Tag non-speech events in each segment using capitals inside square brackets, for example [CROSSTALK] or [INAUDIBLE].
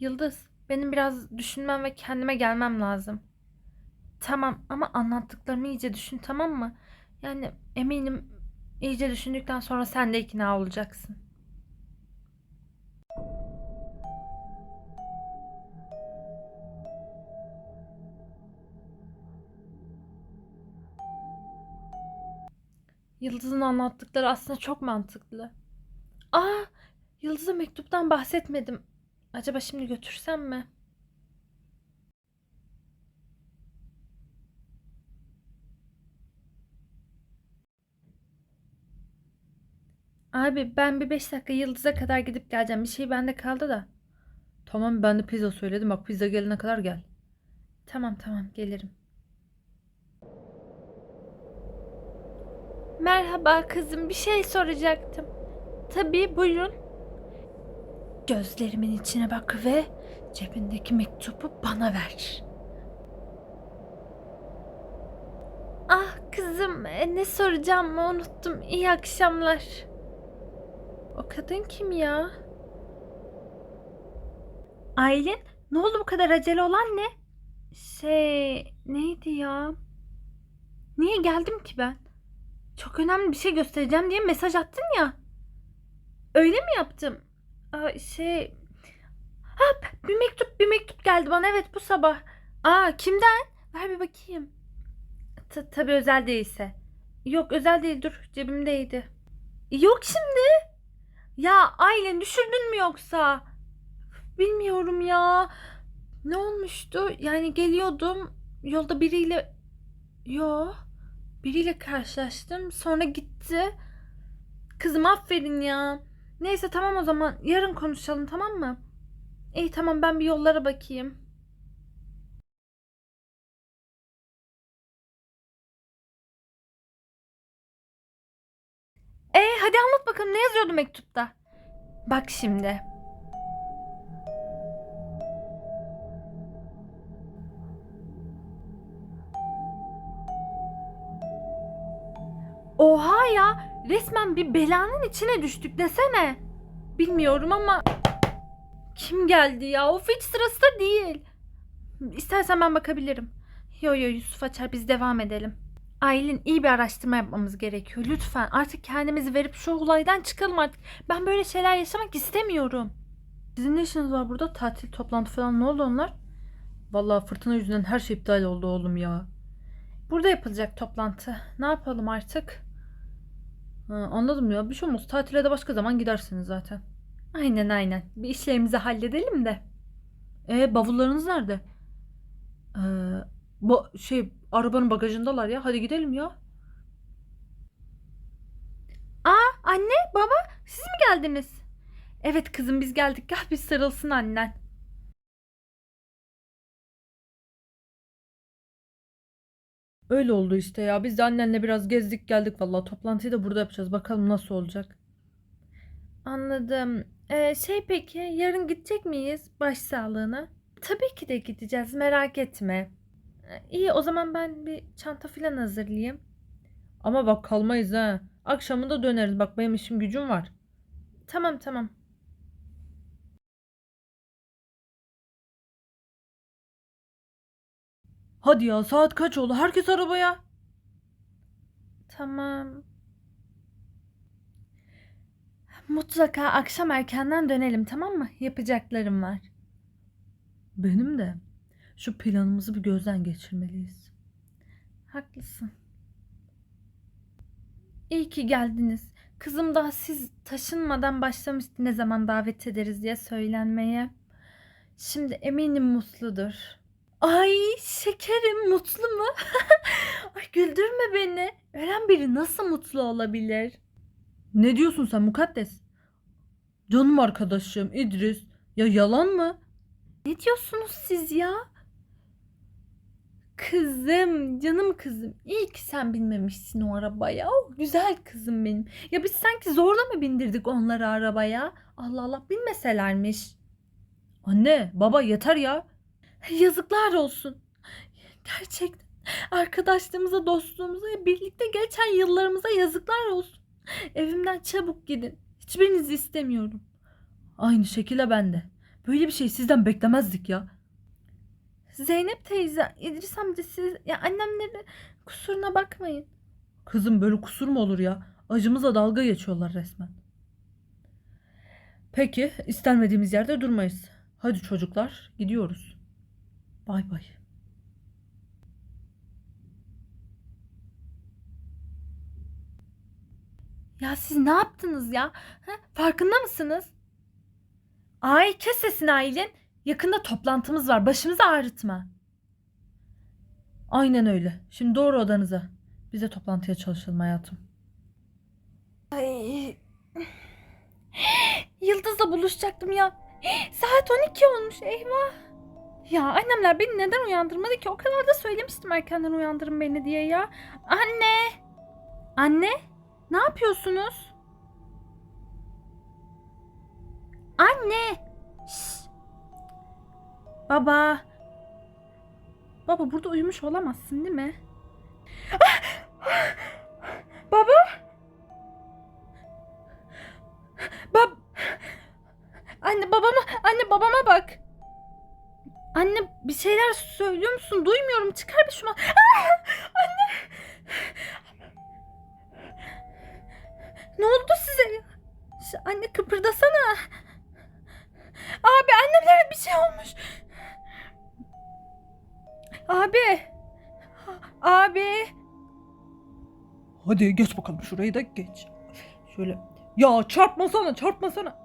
Yıldız, benim biraz düşünmem ve kendime gelmem lazım. Tamam ama anlattıklarımı iyice düşün tamam mı? Yani eminim iyice düşündükten sonra sen de ikna olacaksın. Yıldız'ın anlattıkları aslında çok mantıklı. Aa, Yıldız'a mektuptan bahsetmedim. Acaba şimdi götürsem mi? Abi ben bir beş dakika Yıldız'a kadar gidip geleceğim. Bir şey bende kaldı da. Tamam ben de pizza söyledim. Bak pizza gelene kadar gel. Tamam tamam gelirim. Merhaba kızım bir şey soracaktım. Tabii buyurun. Gözlerimin içine bak ve cebindeki mektubu bana ver. Ah kızım e, ne soracağımı unuttum. İyi akşamlar. O kadın kim ya? Aylin ne oldu bu kadar acele olan ne? Şey neydi ya? Niye geldim ki ben? Çok önemli bir şey göstereceğim diye mesaj attın ya. Öyle mi yaptım? Aa, şey... Ha, bir mektup bir mektup geldi bana evet bu sabah. Aa kimden? Ver bir bakayım. Ta tabii özel değilse. Yok özel değil dur cebimdeydi. Yok şimdi. Ya Aylin düşürdün mü yoksa? Bilmiyorum ya. Ne olmuştu? Yani geliyordum yolda biriyle... Yo. Biriyle karşılaştım. Sonra gitti. Kızım aferin ya. Neyse tamam o zaman. Yarın konuşalım tamam mı? İyi tamam ben bir yollara bakayım. E hadi anlat bakalım ne yazıyordu mektupta? Bak şimdi. Oha ya resmen bir belanın içine düştük desene. Bilmiyorum ama kim geldi ya? Of hiç sırası da değil. İstersen ben bakabilirim. Yo yo Yusuf açar biz devam edelim. Aylin iyi bir araştırma yapmamız gerekiyor. Lütfen artık kendimizi verip şu olaydan çıkalım artık. Ben böyle şeyler yaşamak istemiyorum. Sizin ne işiniz var burada? Tatil, toplantı falan ne oldu onlar? Vallahi fırtına yüzünden her şey iptal oldu oğlum ya. Burada yapılacak toplantı. Ne yapalım artık? Ha, anladım ya. Bir şey olmaz. Tatile de başka zaman gidersiniz zaten. Aynen aynen. Bir işlerimizi halledelim de. E bavullarınız nerede? Ee, bu şey arabanın bagajındalar ya. Hadi gidelim ya. Aa anne baba siz mi geldiniz? Evet kızım biz geldik. Gel bir sarılsın annen. Öyle oldu işte ya. Biz de annenle biraz gezdik geldik vallahi. Toplantıyı da burada yapacağız. Bakalım nasıl olacak. Anladım. Ee, şey peki yarın gidecek miyiz başsağlığına? Tabii ki de gideceğiz merak etme. Ee, İyi o zaman ben bir çanta falan hazırlayayım. Ama bak kalmayız ha. Akşamında döneriz. Bak benim işim gücüm var. Tamam tamam. Hadi ya saat kaç oldu? Herkes arabaya. Tamam. Mutlaka akşam erkenden dönelim tamam mı? Yapacaklarım var. Benim de. Şu planımızı bir gözden geçirmeliyiz. Haklısın. İyi ki geldiniz. Kızım daha siz taşınmadan başlamıştı ne zaman davet ederiz diye söylenmeye. Şimdi eminim mutludur. Ay şekerim mutlu mu? [LAUGHS] Ay güldürme beni. Ölen biri nasıl mutlu olabilir? Ne diyorsun sen mukaddes? Canım arkadaşım İdris. Ya yalan mı? Ne diyorsunuz siz ya? Kızım, canım kızım. İyi ki sen binmemişsin o arabaya. Oh, güzel kızım benim. Ya biz sanki zorla mı bindirdik onları arabaya? Allah Allah bilmeselermiş. Anne, baba yeter ya. Yazıklar olsun. Gerçekten arkadaşlığımıza, dostluğumuza, birlikte geçen yıllarımıza yazıklar olsun. Evimden çabuk gidin. Hiçbirinizi istemiyorum. Aynı şekilde ben de. Böyle bir şey sizden beklemezdik ya. Zeynep teyze, İdris amca siz ya annemlerin kusuruna bakmayın. Kızım böyle kusur mu olur ya? Acımıza dalga geçiyorlar resmen. Peki, istenmediğimiz yerde durmayız. Hadi çocuklar, gidiyoruz. Bay bay. Ya siz ne yaptınız ya? Ha? Farkında mısınız? Ay kes sesini Aylin. Yakında toplantımız var. Başımızı ağrıtma. Aynen öyle. Şimdi doğru odanıza. Bize toplantıya çalışalım hayatım. Ay. Yıldız'la buluşacaktım ya. Saat 12 olmuş eyvah. Ya annemler beni neden uyandırmadı ki? O kadar da söylemiştim erkenden uyandırın beni diye ya. Anne. Anne. Ne yapıyorsunuz? Anne. Şş. Baba. Baba burada uyumuş olamazsın değil mi? Baba. Bab Anne babama anne babama bak. Anne bir şeyler söylüyor musun? Duymuyorum. Çıkar bir şunu. Ah! Anne. Ne oldu size ya? Ş- Anne kıpırdasana. Abi annemlere bir şey olmuş. Abi. Abi. Hadi geç bakalım şurayı da geç. Şöyle. Ya çarpmasana çarpmasana.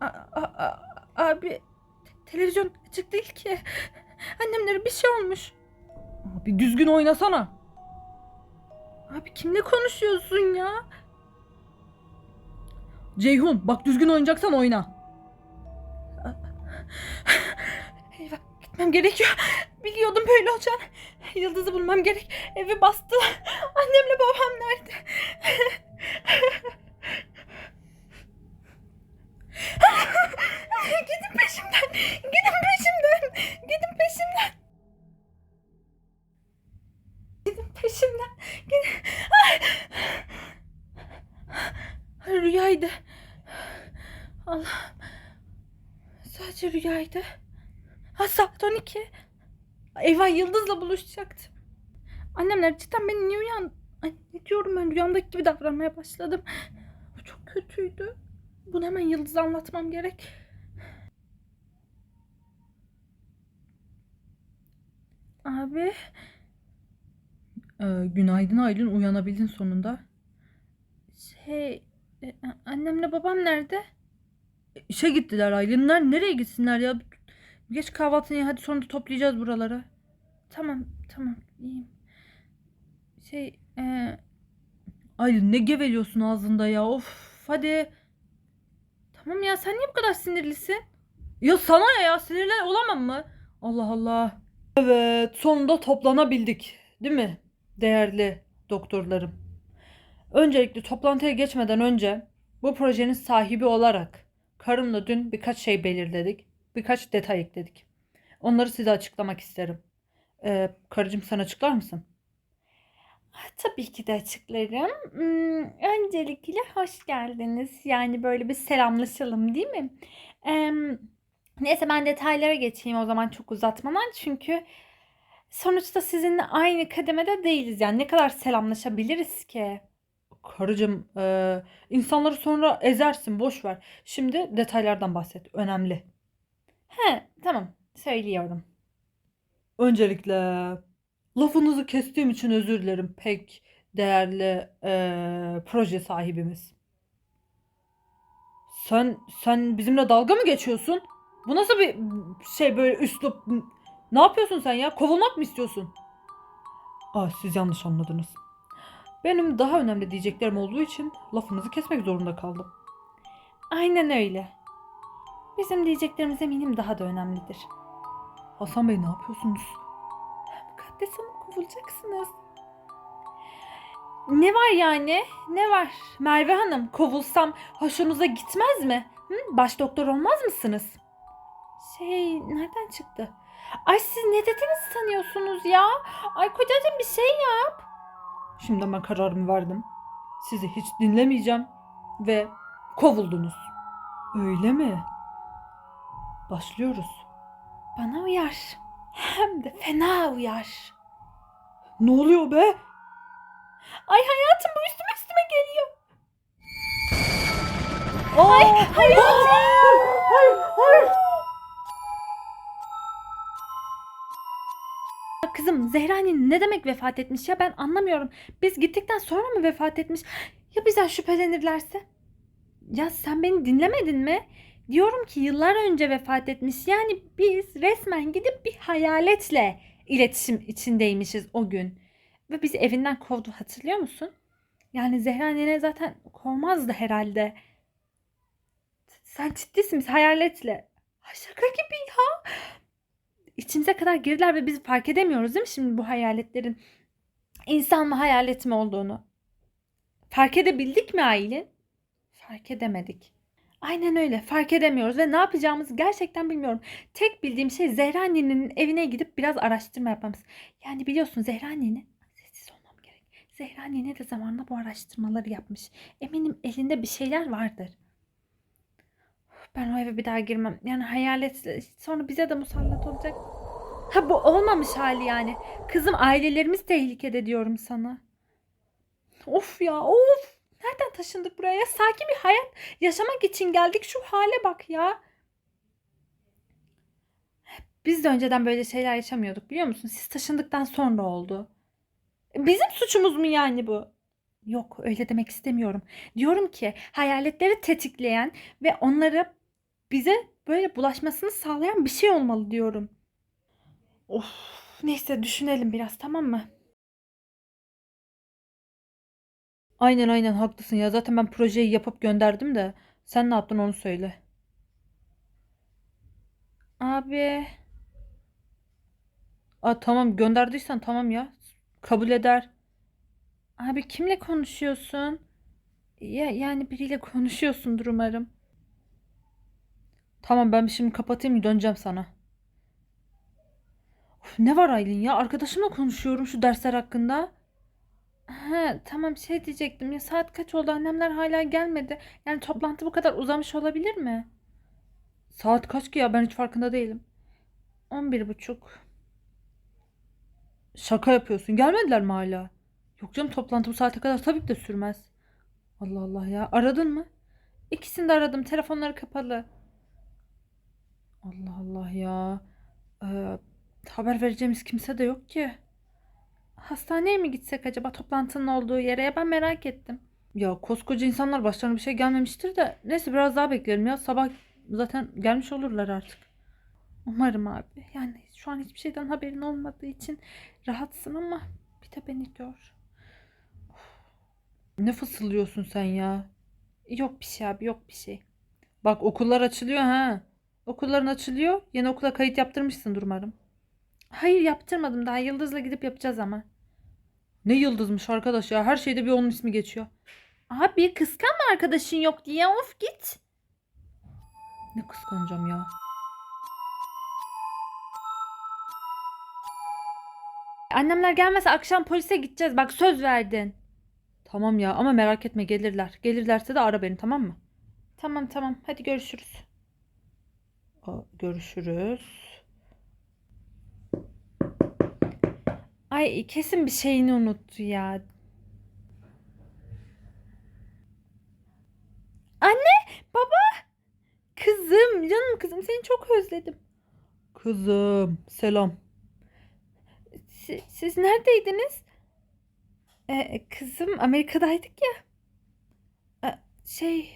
A- a- a- abi televizyon açık değil ki. Annemlere bir şey olmuş. Bir düzgün oynasana. Abi kimle konuşuyorsun ya? Ceyhun bak düzgün oynayacaksan oyna. Eyvah gitmem gerekiyor. Biliyordum böyle olacağını. Yıldız'ı bulmam gerek. Evi bastılar. Annemle babam nerede? [LAUGHS] [LAUGHS] gidin peşimden. Gidin peşimden. Gidin peşimden. Gidin peşimden. Gidin. Ay. Rüyaydı. Allah'ım. Sadece rüyaydı. Ha saat 12. Eyvah Yıldız'la buluşacaktım. Annemler cidden beni niye uyan... Ay ne diyorum ben rüyamdaki gibi davranmaya başladım. Bu çok kötüydü. Bunu hemen Yıldız'a anlatmam gerek. Abi Ee, günaydın Aylin uyanabildin sonunda. şey e, annemle babam nerede? İşe gittiler Aylinler. Nereye gitsinler ya? Geç kahvaltını hadi sonra toplayacağız buraları. Tamam tamam iyiyim. Şey e, Aylin ne geveliyorsun ağzında ya of hadi. tamam ya sen niye bu kadar sinirlisin? Ya sana ne ya sinirlen olamam mı? Allah Allah. Evet sonunda toplanabildik değil mi? Değerli doktorlarım. Öncelikle toplantıya geçmeden önce bu projenin sahibi olarak karımla dün birkaç şey belirledik. Birkaç detay ekledik. Onları size açıklamak isterim. Ee, karıcığım sen açıklar mısın? Ah, Tabii ki de açıklarım. Hmm, öncelikle hoş geldiniz. Yani böyle bir selamlaşalım değil mi? Em, neyse ben detaylara geçeyim o zaman çok uzatmadan. Çünkü sonuçta sizinle aynı kademede değiliz. Yani ne kadar selamlaşabiliriz ki? Karıcığım ee, insanları sonra ezersin boş ver. Şimdi detaylardan bahset. Önemli. He tamam söylüyorum. Öncelikle lafınızı kestiğim için özür dilerim pek değerli eee, proje sahibimiz. Sen sen bizimle dalga mı geçiyorsun? Bu nasıl bir şey böyle üslup? Ne yapıyorsun sen ya? Kovulmak mı istiyorsun? Ah siz yanlış anladınız. Benim daha önemli diyeceklerim olduğu için lafınızı kesmek zorunda kaldım. Aynen öyle. Bizim diyeceklerimiz eminim daha da önemlidir. Hasan Bey ne yapıyorsunuz? Mukaddes Hanım kovulacaksınız. Ne var yani? Ne var? Merve Hanım kovulsam hoşunuza gitmez mi? Hı? Baş doktor olmaz mısınız? Şey nereden çıktı? Ay siz ne dediğinizi sanıyorsunuz ya? Ay kocacığım bir şey yap. Şimdi ben kararımı verdim. Sizi hiç dinlemeyeceğim ve kovuldunuz. Öyle mi? Başlıyoruz. Bana uyar. Hem de fena uyar. Ne oluyor be? Ay hayatım bu üstüme üstüme geliyor. Ay, hayatım! Hayır, hayır. Kızım Zehra'nın ne demek vefat etmiş ya ben anlamıyorum. Biz gittikten sonra mı vefat etmiş? Ya bizden şüphelenirlerse? Ya sen beni dinlemedin mi? Diyorum ki yıllar önce vefat etmiş. Yani biz resmen gidip bir hayaletle iletişim içindeymişiz o gün. Ve bizi evinden kovdu hatırlıyor musun? Yani Zehra nene zaten kovmazdı herhalde. Sen ciddisin biz hayaletle. Ay şaka gibi ya. İçimize kadar girdiler ve biz fark edemiyoruz değil mi şimdi bu hayaletlerin insan mı hayalet mi olduğunu? Fark edebildik mi Aylin? Fark edemedik. Aynen öyle. Fark edemiyoruz ve ne yapacağımızı gerçekten bilmiyorum. Tek bildiğim şey Zehra annenin evine gidip biraz araştırma yapmamız. Yani biliyorsun Zehra annenin sessiz olmam gerek. Zehra annene de zamanla bu araştırmaları yapmış. Eminim elinde bir şeyler vardır. Ben o eve bir daha girmem. Yani hayalet sonra bize de musallat olacak. Ha bu olmamış hali yani. Kızım ailelerimiz tehlikede diyorum sana. Of ya of. Nereden taşındık buraya? Ya Sakin bir hayat yaşamak için geldik. Şu hale bak ya. Biz de önceden böyle şeyler yaşamıyorduk biliyor musun? Siz taşındıktan sonra oldu. Bizim suçumuz mu yani bu? Yok öyle demek istemiyorum. Diyorum ki hayaletleri tetikleyen ve onları bize böyle bulaşmasını sağlayan bir şey olmalı diyorum. Of neyse düşünelim biraz tamam mı? Aynen aynen haklısın ya. Zaten ben projeyi yapıp gönderdim de. Sen ne yaptın onu söyle. Abi Aa, tamam gönderdiysen tamam ya. Kabul eder. abi kimle konuşuyorsun? Ya yani biriyle konuşuyorsundur umarım. Tamam ben şimdi kapatayım döneceğim sana. Of, ne var Aylin ya? Arkadaşımla konuşuyorum şu dersler hakkında. Ha tamam şey diyecektim ya saat kaç oldu annemler hala gelmedi. Yani toplantı bu kadar uzamış olabilir mi? Saat kaç ki ya? Ben hiç farkında değilim. 11 buçuk. Şaka yapıyorsun. Gelmediler mi hala? Yok canım toplantı bu saate kadar tabii ki de sürmez. Allah Allah ya. Aradın mı? İkisini de aradım telefonları kapalı. Allah Allah ya. Ee, haber vereceğimiz kimse de yok ki. Hastaneye mi gitsek acaba toplantının olduğu yere? Ya ben merak ettim. Ya koskoca insanlar başlarına bir şey gelmemiştir de. Neyse biraz daha bekleyelim ya. Sabah zaten gelmiş olurlar artık. Umarım abi. Yani şu an hiçbir şeyden haberin olmadığı için rahatsın ama bir de beni gör. Ne fısıldıyorsun sen ya? Yok bir şey abi yok bir şey. Bak okullar açılıyor ha. Okulların açılıyor. Yeni okula kayıt yaptırmışsındır umarım. Hayır yaptırmadım daha Yıldız'la gidip yapacağız ama. Ne yıldızmış arkadaş ya. Her şeyde bir onun ismi geçiyor. Abi kıskanma arkadaşın yok diye of git. Ne kıskanacağım ya. Annemler gelmezse akşam polise gideceğiz bak söz verdin. Tamam ya ama merak etme gelirler. Gelirlerse de ara beni tamam mı? Tamam tamam hadi görüşürüz. Görüşürüz. Ay kesin bir şeyini unuttu ya. Anne, baba, kızım, canım kızım seni çok özledim. Kızım selam. Si- siz neredeydiniz? Ee, kızım Amerika'daydık ya. Ee, şey,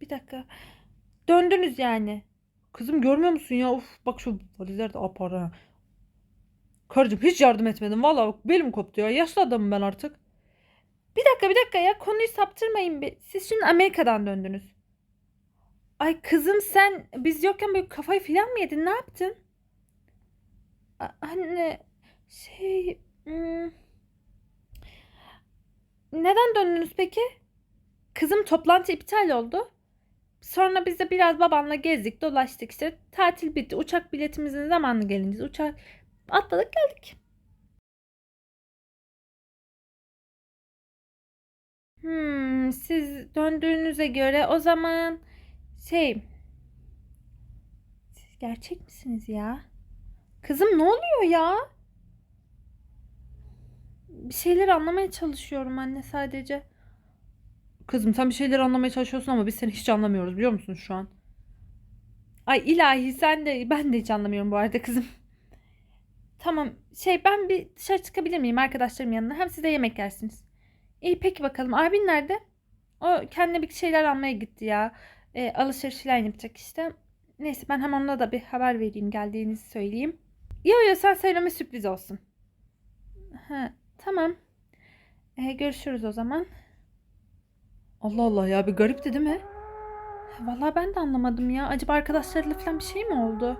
bir dakika. Döndünüz yani. Kızım görmüyor musun ya? Of bak şu valizler de apar ha. Karıcığım hiç yardım etmedin. Vallahi bak belim koptu ya. Yaşlı adamım ben artık. Bir dakika, bir dakika ya konuyu saptırmayın bir. Siz şimdi Amerika'dan döndünüz. Ay kızım sen biz yokken böyle kafayı filan mı yedin? Ne yaptın? Anne şey hmm, neden döndünüz peki? Kızım toplantı iptal oldu. Sonra biz de biraz babamla gezdik, dolaştık işte. Tatil bitti. Uçak biletimizin zamanı gelince uçak atladık geldik. Hmm, siz döndüğünüze göre o zaman şey gerçek misiniz ya? Kızım ne oluyor ya? Bir şeyler anlamaya çalışıyorum anne sadece. Kızım sen bir şeyler anlamaya çalışıyorsun ama biz seni hiç anlamıyoruz biliyor musun şu an? Ay ilahi sen de ben de hiç anlamıyorum bu arada kızım. Tamam şey ben bir dışarı çıkabilir miyim arkadaşlarım yanına? Hem siz de yemek yersiniz. İyi peki bakalım. Abin nerede? O kendine bir şeyler almaya gitti ya. E, alışveriş falan yapacak işte. Neyse ben hemen ona da bir haber vereyim geldiğinizi söyleyeyim. Yo yo sen söyleme sürpriz olsun. Ha, tamam. E, görüşürüz o zaman. Allah Allah ya bir garipti değil mi? Vallahi ben de anlamadım ya. Acaba arkadaşlarıyla falan bir şey mi oldu?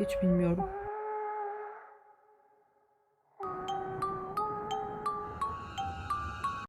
Hiç bilmiyorum.